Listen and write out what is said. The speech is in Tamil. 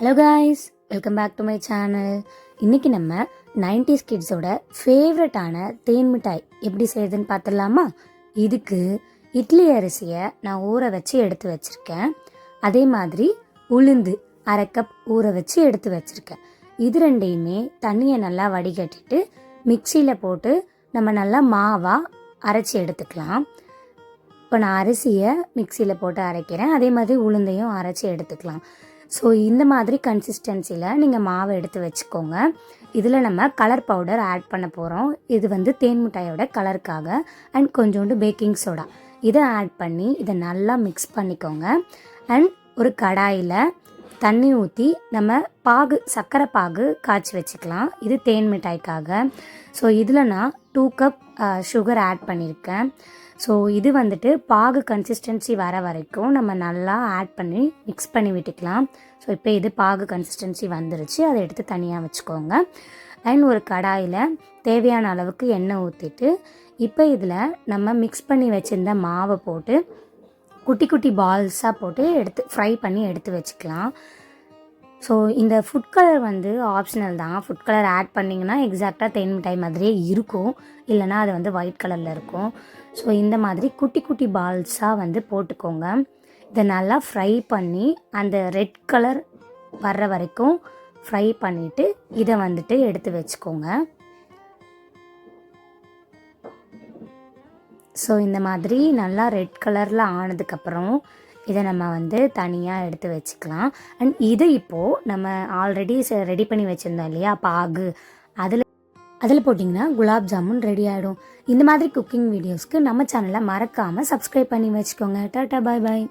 Hello guys welcome back to my channel இன்னைக்கு நம்ம 90s கிட்ஸோட ஃபேவரட்டான தேன் மிட்டாய் எப்படி செய்யுதுன்னு பார்த்துடலாமா? இதுக்கு இட்லி அரிசியை நான் ஊற வச்சு எடுத்து வச்சுருக்கேன். அதே மாதிரி உளுந்து அரை கப் ஊற வச்சு எடுத்து வச்சுருக்கேன். இது ரெண்டையுமே தண்ணியை நல்லா வடிகட்டிட்டு மிக்சியில் போட்டு நம்ம நல்லா மாவாக அரைச்சி எடுத்துக்கலாம். இப்போ நான் அரிசியை மிக்சியில் போட்டு அரைக்கிறேன். அதே மாதிரி உளுந்தையும் அரைச்சி எடுத்துக்கலாம். ஸோ இந்த மாதிரி கன்சிஸ்டன்சியில் நீங்கள் மாவை எடுத்து வச்சுக்கோங்க. இதில் நம்ம கலர் பவுடர் ஆட் பண்ண போகிறோம் இது வந்து தேன் மிட்டாயோட கலருக்காக அண்ட் கொஞ்சோண்டு பேக்கிங் சோடா இதை ஆட் பண்ணி இதை நல்லா மிக்ஸ் பண்ணிக்கோங்க. அண்ட் ஒரு கடாயில் தண்ணி ஊற்றி நம்ம பாகு சர்க்கரை பாகு காய்ச்சி வச்சுக்கலாம். இது தேன் மிட்டாய்க்காக. ஸோ இதில் நான் டூ கப் சுகர் ஆட் பண்ணியிருக்கேன் ஸோ இது வந்துட்டு பாகு கன்சிஸ்டன்சி வர வரைக்கும் நம்ம நல்லா ஆட் பண்ணி மிக்ஸ் பண்ணி விட்டுக்கலாம். ஸோ இப்போ இது பாகு கன்சிஸ்டன்சி வந்துருச்சு. அதை எடுத்து தனியாக வச்சுக்கோங்க. அண்ட் ஒரு கடாயில் தேவையான அளவுக்கு எண்ணெய் ஊற்றிட்டு இப்போ இதில் நம்ம மிக்ஸ் பண்ணி வச்சுருந்த மாவை போட்டு குட்டி குட்டி பால்ஸாக போட்டு எடுத்து ஃப்ரை பண்ணி எடுத்து வச்சுக்கலாம். ஸோ இந்த ஃபுட் கலர் வந்து ஆப்ஷனல் தான். ஃபுட் கலர் ஆட் பண்ணிங்கன்னா எக்ஸாக்டாக தேன் மிட்டாய் மாதிரியே இருக்கும். இல்லைனா அது வந்து ஒயிட் கலரில் இருக்கும். ஸோ இந்த மாதிரி குட்டி குட்டி பால்ஸாக வந்து போட்டுக்கோங்க. இதை நல்லா ஃப்ரை பண்ணி அந்த ரெட் கலர் வர்ற வரைக்கும் ஃப்ரை பண்ணிவிட்டு இதை வந்துட்டு எடுத்து வச்சுக்கோங்க. ஸோ இந்த மாதிரி நல்லா ரெட் கலரில் ஆனதுக்கப்புறம் இதை நம்ம வந்து தனியாக எடுத்து வச்சுக்கலாம். அண்ட் இது இப்போது நம்ம ஆல்ரெடி ரெடி பண்ணி வச்சுருந்தோம் இல்லையா? பாகு அதில் அதில் போட்டிங்கன்னா குலாப் ஜாமுன் ரெடி ஆகிடும் இந்த மாதிரி குக்கிங் வீடியோஸ்க்கு நம்ம சேனலை மறக்காமல் சப்ஸ்கிரைப் பண்ணி வச்சுக்கோங்க. Tata bye bye.